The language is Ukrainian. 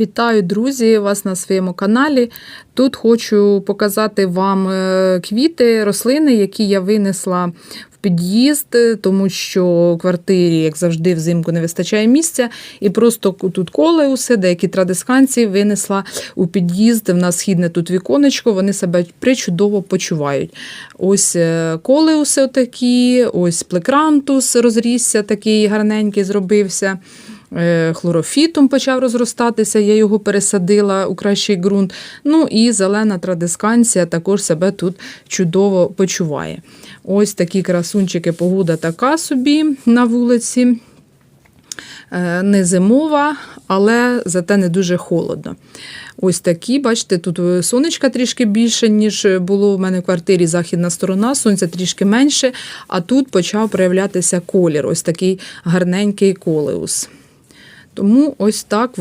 Вітаю, друзі, вас на своєму каналі. Тут хочу показати вам е, квіти, рослини, які я винесла в під'їзд, тому що у квартирі, як завжди, взимку не вистачає місця. І просто тут колеуси, деякі традисканці винесла у під'їзд. В нас східне тут віконечко, вони себе причудово почувають. Ось е, колеуси отакі, ось плекрантус розрісся, такий гарненький зробився. Е, Хлорофітум почав розростатися, я його пересадила у кращий ґрунт. Ну і зелена традисканція також себе тут чудово почуває. Ось такі красунчики, погода така собі на вулиці. Е, Не зимова, але зате не дуже холодно. Ось такі, бачите, тут сонечка трішки більше, ніж було в мене в квартирі західна сторона, сонця трішки менше, а тут почав проявлятися колір, ось такий гарненький колеус. Тому ось так